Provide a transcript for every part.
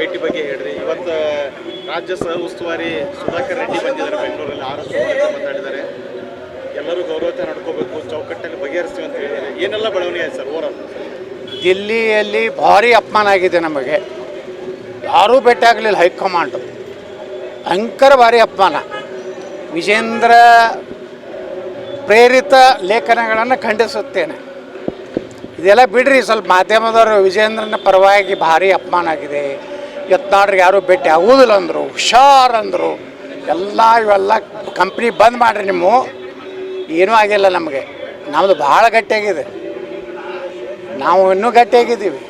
ಭೇಟಿ ಬಗ್ಗೆ ಹೇಳ್ರಿ ಇವತ್ತು ರಾಜ್ಯ ಸಹ ಉಸ್ತುವಾರಿ ಸುಧಾಕರ್ ರೆಡ್ಡಿ ಬಂದಿದ್ದಾರೆ. ಬೆಂಗಳೂರಲ್ಲಿ ಆರ್ ಮಾತಾಡಿದ್ದಾರೆ. ಎಲ್ಲರೂ ಗೌರವತೆ ನಡ್ಕೋಬೇಕು ಚೌಕಟ್ಟಲ್ಲಿ ಬಗೆಹರಿಸ್ತೀವಿ ಅಂತ ಹೇಳಿದ್ದಾರೆ. ಏನೆಲ್ಲ ಬೆಳವಣಿಗೆ ಆಯ್ತು ಸರ್ ಓವರಾಲ್ ದಿಲ್ಲಿಯಲ್ಲಿ ಭಾರಿ ಅಪಮಾನ ಆಗಿದೆ ನಮಗೆ. ಯಾರೂ ಭೇಟಿ ಆಗಲಿಲ್ಲ ಹೈಕಮಾಂಡ್. ಭಯಂಕರ ಭಾರಿ ಅಪಮಾನ. ವಿಜೇಂದ್ರ ಪ್ರೇರಿತ ಲೇಖನಗಳನ್ನು ಖಂಡಿಸುತ್ತೇನೆ. ಇದೆಲ್ಲ ಬಿಡ್ರಿ, ಸ್ವಲ್ಪ ಮಾಧ್ಯಮದವರು ವಿಜೇಂದ್ರನ ಪರವಾಗಿ ಭಾರಿ ಅಪಮಾನ ಆಗಿದೆ. ಯತ್ನಾಡ್ರಿಗೆ ಯಾರೂ ಭೇಟಿ ಆಗುವುದಿಲ್ಲ ಅಂದರು ಹುಷಾರಂದರು, ಎಲ್ಲ ಇವೆಲ್ಲ ಕಂಪ್ನಿ ಬಂದ್ ಮಾಡಿರಿ ನಿಮ್ಮ ಏನೂ ಆಗಿಲ್ಲ ನಮಗೆ. ನಮ್ಮದು ಭಾಳ ಗಟ್ಟಿಯಾಗಿದೆ. ನಾವು ಇನ್ನೂ ಗಟ್ಟಿಯಾಗಿದ್ದೀವಿ.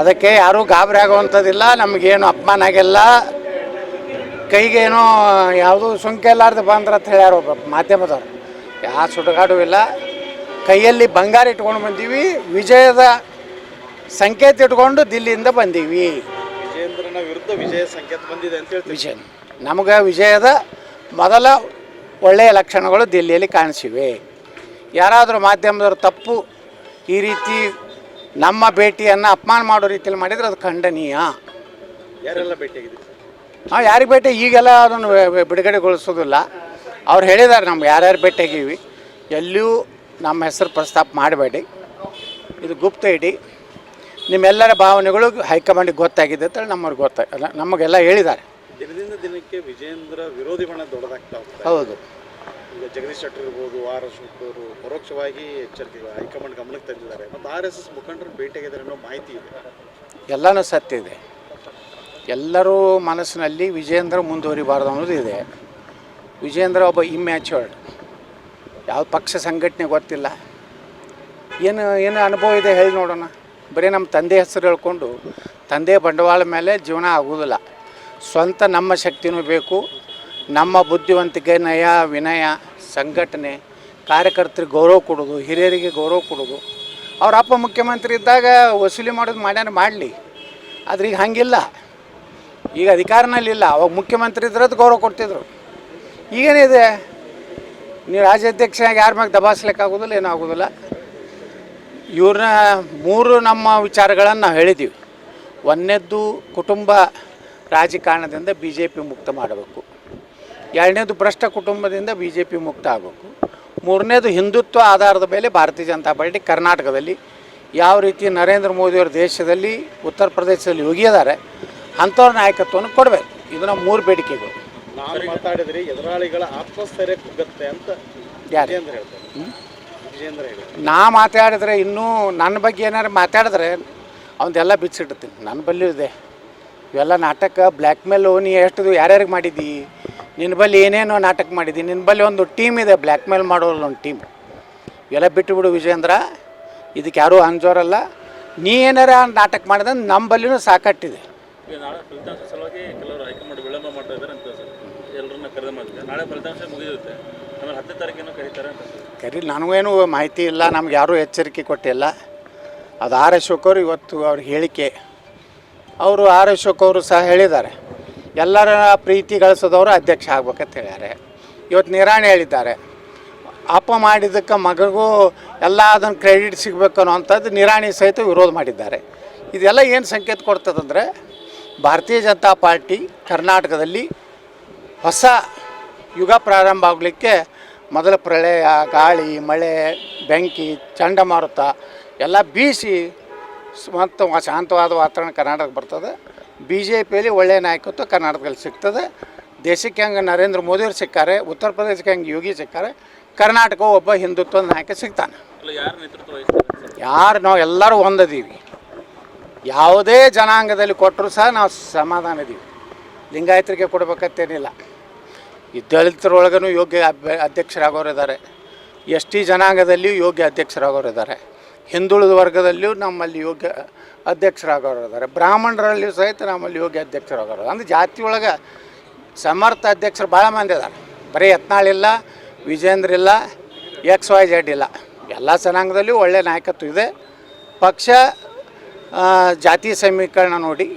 ಅದಕ್ಕೆ ಯಾರೂ ಗಾಬರಿ ಆಗುವಂಥದ್ದಿಲ್ಲ, ನಮಗೇನು ಅಪಮಾನ ಆಗಿಲ್ಲ. ಕೈಗೇನೋ ಯಾವುದೂ ಸುಂಕ ಇಲ್ಲಾರ್ದು ಬಂದ್ರ ಅಂತ ಹೇಳ್ಯಾರ ಒಬ್ಬ ಮಾಧ್ಯಮದವ್ರು. ಯಾವ ಸುಡುಗಾಡು ಇಲ್ಲ ಕೈಯಲ್ಲಿ ಬಂಗಾರ ಇಟ್ಕೊಂಡು ಬಂದೀವಿ. ವಿಜಯದ ಸಂಕೇತ ಇಟ್ಕೊಂಡು ದಿಲ್ಲಿಯಿಂದ ಬಂದೀವಿ. ವಿಜೇಂದ್ರನ ವಿರುದ್ಧ ವಿಜಯ ಸಂಕೇತ ಬಂದಿದೆ ಅಂತ ಹೇಳ್ತೀವಿ. ವಿಜಯ ನಮಗೆ ವಿಜಯದ ಮೊದಲ ಒಳ್ಳೆಯ ಲಕ್ಷಣಗಳು ದಿಲ್ಲಿಯಲ್ಲಿ ಕಾಣಿಸಿವೆ. ಯಾರಾದರೂ ಮಾಧ್ಯಮದವರು ತಪ್ಪು ಈ ರೀತಿ ನಮ್ಮ ಭೇಟಿಯನ್ನು ಅಪಮಾನ ಮಾಡೋ ರೀತಿಯಲ್ಲಿ ಮಾಡಿದರೆ ಅದು ಖಂಡನೀಯ. ಯಾರೆಲ್ಲ ಭೇಟಿಯಾಗಿದ್ದೀವಿ ನಾವು ಯಾರಿಗೆ ಭೇಟಿ ಈಗೆಲ್ಲ ಅದನ್ನು ಬಿಡುಗಡೆಗೊಳಿಸೋದಿಲ್ಲ. ಅವ್ರು ಹೇಳಿದ್ದಾರೆ ನಮ್ಗೆ ಯಾರ್ಯಾರು ಭೇಟಿಯಾಗೀವಿ ಎಲ್ಲಿಯೂ ನಮ್ಮ ಹೆಸರು ಪ್ರಸ್ತಾಪ ಮಾಡಬೇಡಿ. ಇದು ಗುಪ್ತ ಇಡಿ ನಿಮ್ಮೆಲ್ಲರ ಭಾವನೆಗಳು ಹೈಕಮಾಂಡಿಗೆ ಗೊತ್ತಾಗಿದೆ ಅಂತೇಳಿ ನಮ್ಮವ್ರಿಗೆ ಗೊತ್ತಾಗಲ್ಲ ನಮಗೆಲ್ಲ ಹೇಳಿದ್ದಾರೆ. ದಿನದಿಂದ ದಿನಕ್ಕೆ ವಿಜೇಂದ್ರ ವಿರೋಧಿ ಬಣ ದೊಡ್ಡದಾಗ್ತಾ ಹೌದು. ಈಗ ಜಗದೀಶ್ ಶೆಟ್ಟರ್ ಇರ್ಬೋದು ಆರ್ ಎಸ್ ಅವರು ಪರೋಕ್ಷವಾಗಿ ಎಚ್ಚರಿಕೆ ಹೈಕಮಾಂಡ್ ಗಮನಕ್ಕೆ ತಂದಿದ್ದಾರೆ. ಮತ್ತು ಆರ್ ಎಸ್ ಎಸ್ ಮುಖಂಡರು ಭೇಟಿಯಾಗಿದ್ದಾರೆ ಅನ್ನೋ ಮಾಹಿತಿ ಇದೆ. ಎಲ್ಲನೂ ಸತ್ಯ ಇದೆ. ಎಲ್ಲರೂ ಮನಸ್ಸಿನಲ್ಲಿ ವಿಜೇಂದ್ರ ಮುಂದುವರಿಬಾರ್ದು ಅನ್ನೋದು ಇದೆ. ವಿಜೇಂದ್ರ ಒಬ್ಬ ಇಮ್ಯಾಚುರ್ಡ್ ಯಾವ ಪಕ್ಷ ಸಂಘಟನೆ ಗೊತ್ತಿಲ್ಲ. ಏನು ಏನು ಅನುಭವ ಇದೆ ಹೇಳಿ ನೋಡೋಣ. ಬರೀ ನಮ್ಮ ತಂದೆ ಹೆಸರು ಹೇಳ್ಕೊಂಡು ತಂದೆ ಬಂಡವಾಳ ಮೇಲೆ ಜೀವನ ಆಗೋದಿಲ್ಲ ಸ್ವಂತ ನಮ್ಮ ಶಕ್ತಿನೂ ಬೇಕು, ನಮ್ಮ ಬುದ್ಧಿವಂತಿಕೆ, ನಯ, ವಿನಯ, ಸಂಘಟನೆ, ಕಾರ್ಯಕರ್ತರಿಗೆ ಗೌರವ ಕೊಡೋದು ಹಿರಿಯರಿಗೆ ಗೌರವ ಕೊಡೋದು ಅವ್ರ ಅಪ್ಪ ಮುಖ್ಯಮಂತ್ರಿ ಇದ್ದಾಗ ವಸೂಲಿ ಮಾಡೋದು ಮಾಡ್ಯಾನ ಮಾಡಲಿ. ಆದ್ರೆ ಈಗ ಹಂಗಿಲ್ಲ. ಈಗ ಅಧಿಕಾರನಲ್ಲಿಲ್ಲ ಅವಾಗ ಮುಖ್ಯಮಂತ್ರಿ ಇದ್ರದ್ದು ಗೌರವ ಕೊಡ್ತಿದ್ರು. ಈಗೇನಿದೆ? ನೀವು ರಾಜ್ಯಾಧ್ಯಕ್ಷನಾಗಿ ಯಾರ ಮ್ಯಾಗ ದಬಾಯಿಸ್ಲಿಕ್ಕಾಗೋದಿಲ್ಲ ಏನೂ ಆಗೋದಿಲ್ಲ. ಇವ್ರನ್ನ ಮೂರು ನಮ್ಮ ವಿಚಾರಗಳನ್ನು ನಾವು ಹೇಳಿದ್ದೀವಿ ಒಂದನೇದ್ದು ಕುಟುಂಬ ರಾಜಕಾರಣದಿಂದ ಬಿ ಜೆ ಪಿ ಮುಕ್ತ ಮಾಡಬೇಕು. ಎರಡನೇದು ಭ್ರಷ್ಟ ಕುಟುಂಬದಿಂದ ಬಿ ಜೆ ಪಿ ಮುಕ್ತ ಆಗಬೇಕು. ಮೂರನೇದು ಹಿಂದುತ್ವ ಆಧಾರದ ಮೇಲೆ ಭಾರತೀಯ ಜನತಾ ಪಾರ್ಟಿ ಕರ್ನಾಟಕದಲ್ಲಿ ಯಾವ ರೀತಿ ನರೇಂದ್ರ ಮೋದಿಯವ್ರ ದೇಶದಲ್ಲಿ ಉತ್ತರ ಪ್ರದೇಶದಲ್ಲಿ ಯೋಗಿ ಇದ್ದಾರೆ ಅಂಥವ್ರ ನಾಯಕತ್ವವನ್ನು ಕೊಡಬೇಕು. ಇದು ನಮ್ಮ ಮೂರು ಬೇಡಿಕೆಗಳು. ಮಾತಾಡಿದ್ರೆ ಎದುರಾಳಿಗಳ ಆತ್ಮಸ್ಥೈರ್ಯ ಕುಗ್ಗತ್ತೆ ಅಂತ ಯಾರು? ಹೇಳ್ತಾರೆ. ನಾ ಮಾತಾಡಿದ್ರೆ ಇನ್ನೂ ನನ್ನ ಬಗ್ಗೆ ಏನಾರು ಮಾತಾಡಿದ್ರೆ ಅವನ್ದೆಲ್ಲ ಬಿಚ್ಚಿಡ್ತೀನಿ. ನನ್ನ ಬಲ್ಲಿ ಇದೆ. ಇವೆಲ್ಲ ನಾಟಕ ಬ್ಲ್ಯಾಕ್ ಮೇಲು ನೀ ಎಷ್ಟು ಯಾರ್ಯಾರಿಗೆ ಮಾಡಿದ್ದಿ ನಿನ್ನ ಬಲ್ಲಿ ಏನೇನೋ ನಾಟಕ ಮಾಡಿದ್ದಿ ನಿನ್ನ ಬಲ್ಲಿ ಒಂದು ಟೀಮ್ ಇದೆ ಬ್ಲ್ಯಾಕ್ ಮೇಲ್ ಮಾಡೋಲ್ಲ ಒಂದು ಟೀಮ್ ಇವೆಲ್ಲ ಬಿಟ್ಟುಬಿಡು ವಿಜಯೇಂದ್ರ. ಇದಕ್ಕೆ ಯಾರೂ ಅಂಜೋರಲ್ಲ. ನೀ ಏನಾರ ನಾಟಕ ಮಾಡಿದ್ರೆ ನಮ್ಮ ಬಲ್ಲಿನೂ ಸಾಕಟ್ಟಿದೆ. ನಾಳೆ ಫಲಿತಾಂಶ ಆಮೇಲೆ ಹತ್ತನೇ ಕರೀತಾರೆ ಅಂತ ಕರಿ ನನಗೇನು ಮಾಹಿತಿ ಇಲ್ಲ, ನಮ್ಗೆ ಯಾರೂ ಎಚ್ಚರಿಕೆ ಕೊಟ್ಟಿಲ್ಲ. ಅದು ಆರ್ ಅಶೋಕ್ ಅವರು ಇವತ್ತು ಅವ್ರ ಹೇಳಿಕೆ. ಅವರು ಆರ್ ಅಶೋಕ್ ಸಹ ಹೇಳಿದ್ದಾರೆ. ಎಲ್ಲರ ಪ್ರೀತಿ ಗಳಿಸೋದವರು ಅಧ್ಯಕ್ಷ ಆಗ್ಬೇಕಂತ ಹೇಳ್ಯಾರೆ. ಇವತ್ತು ನಿರಾಣಿ ಹೇಳಿದ್ದಾರೆ. ಅಪ್ಪ ಮಾಡಿದ್ದಕ್ಕೆ ಮಗಗೂ ಎಲ್ಲ ಅದನ್ನು ಕ್ರೆಡಿಟ್ ಸಿಗಬೇಕು ಅನ್ನೋವಂಥದ್ದು ನಿರಾಣಿ ಸಹಿತ ವಿರೋಧ ಮಾಡಿದ್ದಾರೆ. ಇದೆಲ್ಲ ಏನು ಸಂಕೇತ ಕೊಡ್ತದಂದರೆ ಭಾರತೀಯ ಜನತಾ ಪಾರ್ಟಿ ಕರ್ನಾಟಕದಲ್ಲಿ ಹೊಸ ಯುಗ ಪ್ರಾರಂಭ ಆಗಲಿಕ್ಕೆ ಮೊದಲ ಪ್ರಳಯ ಗಾಳಿ ಮಳೆ ಬೆಂಕಿ ಚಂಡಮಾರುತ ಎಲ್ಲ ಬೀಸಿ ಮತ್ತು ಶಾಂತವಾದ ವಾತಾವರಣ ಕರ್ನಾಟಕ ಬರ್ತದೆ. ಬಿ ಜೆ ಪಿಯಲ್ಲಿ ಒಳ್ಳೆಯ ನಾಯಕತ್ವ ಕರ್ನಾಟಕದಲ್ಲಿ ಸಿಗ್ತದೆ. ದೇಶಕ್ಕೆ ಹಂಗೆ ನರೇಂದ್ರ ಮೋದಿಯವ್ರು ಸಿಕ್ಕಾರೆ ಉತ್ತರ ಪ್ರದೇಶಕ್ಕೆ ಹಂಗೆ ಯೋಗಿ ಸಿಕ್ಕಾರೆ ಕರ್ನಾಟಕ ಒಬ್ಬ ಹಿಂದುತ್ವದ ನಾಯಕ ಸಿಗ್ತಾನೆ. ಯಾರು ನಾವು ಎಲ್ಲರೂ ಒಂದದೀವಿ. ಯಾವುದೇ ಜನಾಂಗದಲ್ಲಿ ಕೊಟ್ಟರು ಸಹ ನಾವು ಸಮಾಧಾನ ಇದೀವಿ ಲಿಂಗಾಯತರಿಗೆ ಕೊಡ್ಬೇಕಂತೇನಿಲ್ಲ. ಈ ದಲಿತರೊಳಗೂ ಯೋಗ್ಯ ಅಭ್ಯ ಅಧ್ಯಕ್ಷರಾಗೋರು ಇದ್ದಾರೆ ಎಸ್ ಟಿ ಜನಾಂಗದಲ್ಲಿಯೂ ಯೋಗ್ಯ ಅಧ್ಯಕ್ಷರಾಗೋರು ಇದ್ದಾರೆ ಹಿಂದುಳಿದ ವರ್ಗದಲ್ಲಿಯೂ ನಮ್ಮಲ್ಲಿ ಯೋಗ್ಯ ಅಧ್ಯಕ್ಷರಾಗೋರು ಇದ್ದಾರೆ ಬ್ರಾಹ್ಮಣರಲ್ಲಿಯೂ ಸಹಿತ ನಮ್ಮಲ್ಲಿ ಯೋಗ್ಯ ಅಧ್ಯಕ್ಷರಾಗೋರು ಅಂದರೆ ಜಾತಿ ಒಳಗೆ ಸಮರ್ಥ ಅಧ್ಯಕ್ಷರು ಭಾಳ ಮಂದಿ ಇದ್ದಾರೆ. ಬರೀ ಯತ್ನಾಳಿಲ್ಲ ವಿಜೇಂದ್ರ ಇಲ್ಲ, ಎಕ್ಸ್ ವೈ ಜೆಡ್ ಇಲ್ಲ. ಎಲ್ಲ ಜನಾಂಗದಲ್ಲಿಯೂ ಒಳ್ಳೆಯ ನಾಯಕತ್ವ ಇದೆ. ಪಕ್ಷ ಜಾತಿ ಸಮೀಕರಣ ನೋಡಿ.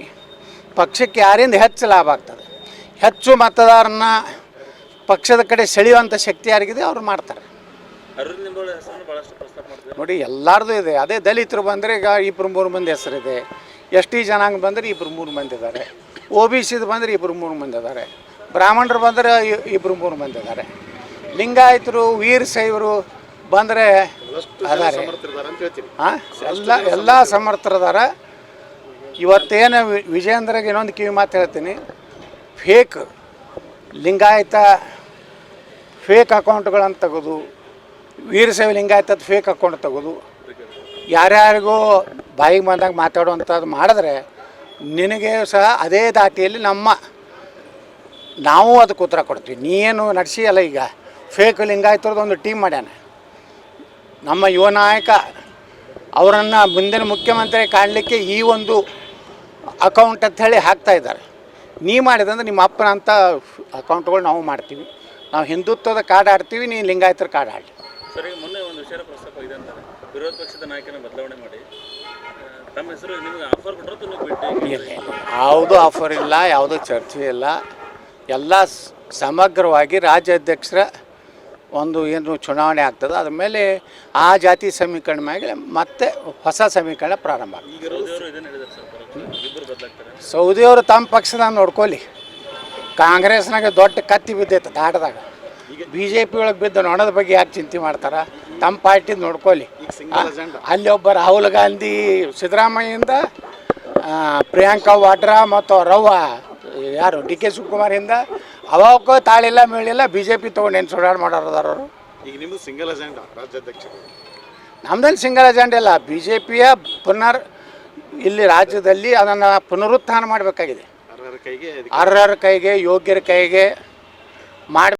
ಪಕ್ಷಕ್ಕೆ ಯಾರಿಂದ ಹೆಚ್ಚು ಲಾಭ ಆಗ್ತದೆ? ಹೆಚ್ಚು ಮತದಾರನ ಪಕ್ಷದ ಕಡೆ ಸೆಳೆಯುವಂಥ ಶಕ್ತಿ ಯಾರಿಗಿದೆ ಅವ್ರು ಮಾಡ್ತಾರೆ. ನೋಡಿ ಎಲ್ಲರದು ಇದೆ. ಅದೇ ದಲಿತರು ಬಂದರೆ ಈಗ ಇಬ್ಬರು ಮೂರು ಮಂದಿ ಹೆಸರಿದೆ ಎಸ್ ಟಿ ಜನಾಂಗ ಬಂದರೆ ಇಬ್ಬರು ಮೂರು ಮಂದಿ ಇದ್ದಾರೆ. ಒ ಬಿ ಸಿದು ಬಂದರೆ ಇಬ್ಬರು ಮೂರು ಮಂದಿ ಇದ್ದಾರೆ. ಬ್ರಾಹ್ಮಣರು ಬಂದರೆ ಇಬ್ಬರು ಮೂರು ಮಂದಿ ಇದ್ದಾರೆ. ಲಿಂಗಾಯತರು ವೀರಶೈವರು ಬಂದರೆ ಅದಾರೆ. ಸಮರ್ಥರಿದ್ದಾರೆ ಅಂತ ಹೇಳ್ತೀನಿ. ಹಾಂ ಎಲ್ಲ ಎಲ್ಲ ಸಮರ್ಥರದಾರ ಇವತ್ತೇನು ವಿಜಯೇಂದ್ರಗೆ ವಿಜೇಂದ್ರಗೆ ಇನ್ನೊಂದು ಕಿವಿ ಮಾತು ಹೇಳ್ತೀನಿ. ಫೇಕ್ ಲಿಂಗಾಯತ ಫೇಕ್ ಅಕೌಂಟ್ಗಳನ್ನು ತೆಗೆದು ವೀರಶೈವ ಲಿಂಗಾಯತದ ಫೇಕ್ ಅಕೌಂಟ್ ತೆಗೆದು. ಯಾರ್ಯಾರಿಗೂ ಬಾಯಿಗೆ ಬಂದಾಗ ಮಾತಾಡುವಂಥದ್ದು ಮಾಡಿದ್ರೆ ನಿನಗೆ ಸಹ ಅದೇ ದಾಟಿಯಲ್ಲಿ ನಮ್ಮ, ನಾವು ಅದಕ್ಕೆ ಉತ್ತರ ಕೊಡ್ತೀವಿ. ನೀನು ನಡೆಸಿ ಅಲ್ಲ ಈಗ ಫೇಕ್ ಲಿಂಗಾಯತರದ್ದು ಒಂದು ಟೀಮ್ ಮಾಡ್ಯಾನ. ನಮ್ಮ ಯುವ ನಾಯಕ, ಅವರನ್ನು ಮುಂದಿನ ಮುಖ್ಯಮಂತ್ರಿ ಕಾಣಲಿಕ್ಕೆ ಈ ಒಂದು ಅಕೌಂಟ್ ಅಂತ ಹೇಳಿ ಹಾಕ್ತಾ ಇದ್ದಾರೆ. ನೀ ಮಾಡಿದಂದ್ರೆ ನಿಮ್ಮ ಅಪ್ಪನಂಥ ಅಕೌಂಟ್ಗಳು ನಾವು ಮಾಡ್ತೀವಿ. ನಾವು ಹಿಂದುತ್ವದ ಕಾರ್ಡ್ ಆಡ್ತೀವಿ ನೀನು ಲಿಂಗಾಯತರ ಕಾರ್ಡ್ ಆಡಲಿ ಸರ್ ಈಗ ಮೊನ್ನೆ ಒಂದು ವಿಷಯ ಪ್ರಸ್ತಾಪ ಇದೆ ಅಂತಾರೆ. ವಿರೋಧ ಪಕ್ಷದ ನಾಯಕನ ಬದಲಾವಣೆ ಮಾಡಿ. ತಮ್ಮ ಹೆಸರು ನಿಮಗೆ ಆಫರ್ ಕೊಟ್ಟರು ನೀವು ಬಿಟ್ಟು ಯಾವುದೂ ಆಫರ್ ಇಲ್ಲ ಯಾವುದೂ ಚರ್ಚೆ ಇಲ್ಲ. ಎಲ್ಲ ಸಮಗ್ರವಾಗಿ ರಾಜ್ಯಾಧ್ಯಕ್ಷರ ಒಂದು ಏನು ಚುನಾವಣೆ ಆಗ್ತದೆ ಅದ್ರ ಮೇಲೆ ಆ ಜಾತಿ ಸಮೀಕರಣ ಮೇಲೆ ಮತ್ತೆ ಹೊಸ ಸಮೀಕರಣ ಪ್ರಾರಂಭ ಆಗ್ತದೆ. ಸೌದಿಯವರು ತಮ್ಮ ಸರ್ ನೋಡ್ಕೊಳ್ಳಿ ಕಾಂಗ್ರೆಸ್ನಾಗ ದೊಡ್ಡ ಕತ್ತಿ ಬಿದ್ದೈತೆ ದಾಟದಾಗ. ಬಿ ಜೆ ಪಿ ಒಳಗೆ ಬಿದ್ದು ನೋಡೋದ ಬಗ್ಗೆ ಯಾಕೆ ಚಿಂತೆ ಮಾಡ್ತಾರೆ? ತಮ್ಮ ಪಾರ್ಟಿ ನೋಡ್ಕೊಳ್ಳಿ ಅಲ್ಲಿ ಒಬ್ಬ ರಾಹುಲ್ ಗಾಂಧಿ ಸಿದ್ದರಾಮಯ್ಯಿಂದ ಪ್ರಿಯಾಂಕಾ ವಾಡ್ರಾ ಮತ್ತು ರವ್ವ ಯಾರು ಡಿ ಕೆ ಶಿವಕುಮಾರಿಂದ ಅವಕ್ಕೂ ತಾಳಿಲ್ಲ ಮೇಳಿಲ್ಲ ಬಿ ಜೆ ಪಿ ತೊಗೊಂಡು ಏನು ಸುಡಾಡ್ ಮಾಡೋರದಾರ ಅವರು? ಈಗ ನಿಮ್ಮದು ಸಿಂಗಲ್ ಅಜೆಂಡಾ ರಾಜ್ಯಾಧ್ಯಕ್ಷರು. ನಮ್ದಲ್ಲಿ ಸಿಂಗಲ್ ಅಜೆಂಡ ಇಲ್ಲ. ಬಿ ಜೆ ಪಿಯ ಪುನರ್ ಇಲ್ಲಿ ರಾಜ್ಯದಲ್ಲಿ ಅದನ್ನು ಪುನರುತ್ಥಾನ ಮಾಡಬೇಕಾಗಿದೆ. ಅರ್ಹರ ಕೈಗೆ ಯೋಗ್ಯರ ಕೈಗೆ ಮಾಡಿ